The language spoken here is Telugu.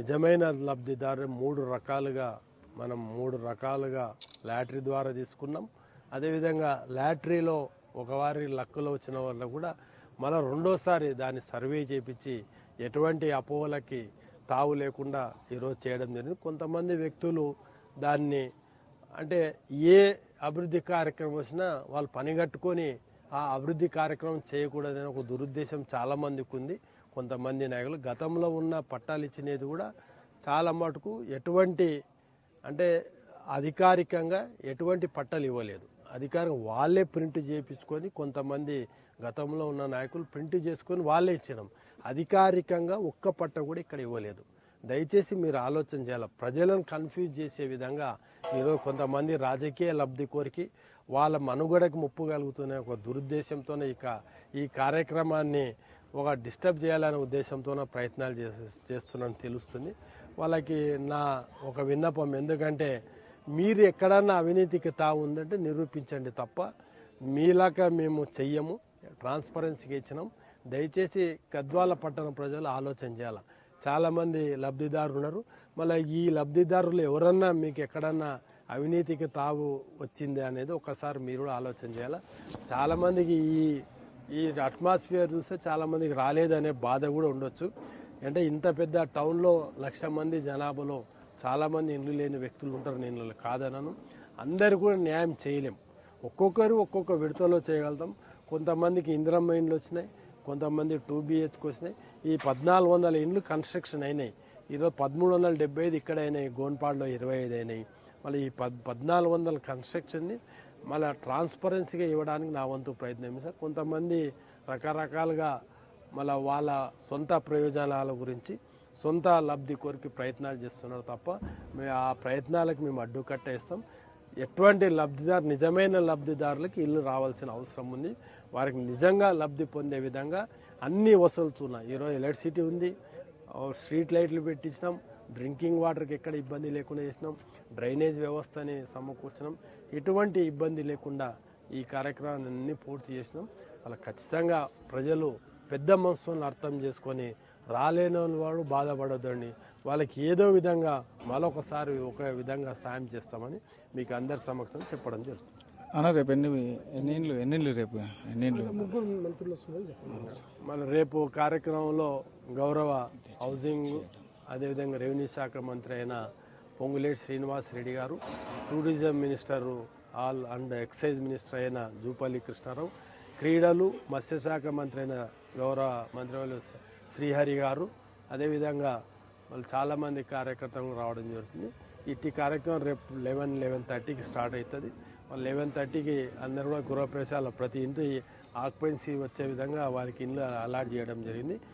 నిజమైన లబ్ధిదారు మూడు రకాలుగా మనం మూడు రకాలుగా లాటరీ ద్వారా తీసుకున్నాం. అదేవిధంగా లాటరీలో ఒకవారి లక్కులో వచ్చిన వాళ్ళు కూడా మళ్ళీ రెండోసారి దాన్ని సర్వే చేపించి ఎటువంటి అపోహలకి తావు లేకుండా ఈరోజు చేయడం జరిగింది. కొంతమంది వ్యక్తులు దాన్ని అంటే ఏ అభివృద్ధి కార్యక్రమం వచ్చినా వాళ్ళు పనిగట్టుకొని ఆ అభివృద్ధి కార్యక్రమం చేయకూడదని ఒక దురుద్దేశం చాలా మందికి ఉంది. కొంతమంది నాయకులు గతంలో ఉన్న పట్టాలు ఇచ్చినది కూడా చాలా మటుకు ఎటువంటి అంటే అధికారికంగా ఎటువంటి పట్టాలు ఇవ్వలేదు. అధికారం వాళ్ళే ప్రింట్ చేయించుకొని కొంతమంది గతంలో ఉన్న నాయకులు ప్రింట్ చేసుకొని వాళ్ళే ఇచ్చడం అధికారికంగా ఒక్క పట్ట కూడా ఇక్కడ ఇవ్వలేదు. దయచేసి మీరు ఆలోచన చేయాలి. ప్రజలను కన్ఫ్యూజ్ చేసే విధంగా ఈరోజు కొంతమంది రాజకీయ లబ్ధి కోరికి వాళ్ళ మనుగడకు ముప్పు కలుగుతున్న ఒక దురుద్దేశంతోనే ఇక ఈ కార్యక్రమాన్ని ఒక డిస్టర్బ్ చేయాలనే ఉద్దేశంతో ప్రయత్నాలు చేస్- చేస్తున్నానని తెలుస్తుంది. వాళ్ళకి నా ఒక విన్నపం ఎందుకంటే మీరు ఎక్కడన్నా అవినీతికి తావు ఉందంటే నిరూపించండి తప్ప మీలాగా మేము చెయ్యము ట్రాన్స్పరెన్సీకి ఇచ్చినాం. దయచేసి గద్వాల పట్టణ ప్రజలు ఆలోచన చేయాలి. చాలామంది లబ్ధిదారులు ఉన్నారు. మళ్ళీ ఈ లబ్ధిదారులు ఎవరన్నా మీకు ఎక్కడన్నా అవినీతికి తావు వచ్చింది అనేది ఒకసారి మీరు కూడా ఆలోచన చేయాలి. చాలామందికి ఈ ఈ అట్మాస్ఫియర్ చూస్తే చాలామందికి రాలేదనే బాధ కూడా ఉండొచ్చు. అంటే ఇంత పెద్ద టౌన్లో లక్ష మంది జనాభాలో చాలామంది ఇండ్లు లేని వ్యక్తులు ఉంటారు. నేను కాదనను. అందరు కూడా న్యాయం చేయలేం. ఒక్కొక్కరు ఒక్కొక్క విడతలో చేయగలుగుతాం. కొంతమందికి ఇందిరమ్మ ఇండ్లు వచ్చినాయి. కొంతమంది టూ బిహెచ్కి వచ్చినాయి. ఈ పద్నాలుగు వందల ఇండ్లు కన్స్ట్రక్షన్ అయినాయి. ఈరోజు పదమూడు వందల డెబ్బై ఐదు ఇక్కడ అయినాయి. గోన్పాడులో ఇరవై ఐదు అయినాయి. మళ్ళీ ఈ పద్ పద్నాలుగు వందల కన్స్ట్రక్షన్ని మళ్ళీ ట్రాన్స్పరెన్సీగా ఇవ్వడానికి నా వంతు ప్రయత్నం సార్? కొంతమంది రకరకాలుగా మళ్ళీ వాళ్ళ సొంత ప్రయోజనాల గురించి సొంత లబ్ధి కోరికి ప్రయత్నాలు చేస్తున్నారు తప్ప మేము ఆ ప్రయత్నాలకు మేము అడ్డు కట్టేస్తాం ఎటువంటి లబ్ధిదారు నిజమైన లబ్ధిదారులకు ఇల్లు రావాల్సిన అవసరం ఉంది. వారికి నిజంగా లబ్ధి పొందే విధంగా అన్ని వసూలుతున్నాయి ఈరోజు ఎలక్ట్రిసిటీ ఉంది స్ట్రీట్ లైట్లు పెట్టించినాం డ్రింకింగ్ వాటర్కి ఎక్కడ ఇబ్బంది లేకుండా చేసినాం. డ్రైనేజ్ వ్యవస్థని సమకూర్చినాం. ఎటువంటి ఇబ్బంది లేకుండా ఈ కార్యక్రమాన్ని అన్ని పూర్తి చేసినాం. అలా ఖచ్చితంగా ప్రజలు పెద్ద మనసులను అర్థం చేసుకొని రాలేని వాడు బాధపడొద్దండి. వాళ్ళకి ఏదో విధంగా మరొకసారి ఒక విధంగా సాయం చేస్తామని మీకు అందరి సమక్షం చెప్పడం జరుగుతుంది. అన్న రేపు ఎన్ని ఎన్ని ఇండ్లు ఎన్ని ఇండ్లు రేపు ఎన్ని ఇండ్లు మన రేపు కార్యక్రమంలో గౌరవ హౌసింగ్ అదేవిధంగా రెవెన్యూ శాఖ మంత్రి అయిన Ponguleti Srinivas Reddy garu tourism minister all and excise minister అయిన జూపల్లి కృష్ణారావు క్రీడలు మత్స్యశాఖ మంత్రి అయిన గౌరవ మంత్రి శ్రీహరి గారు అదేవిధంగా వాళ్ళు చాలామంది కార్యకర్తలు రావడం జరుగుతుంది. ఇట్టి కార్యక్రమం రేపు లెవెన్ లెవెన్ థర్టీకి స్టార్ట్ అవుతుంది. లెవెన్ థర్టీకి అందరూ కూడా గృహప్రవేశాలు ప్రతి ఇంటి ఆక్యుపెన్సీ వచ్చే విధంగా వారికి ఇల్లు అలాట్ చేయడం జరిగింది.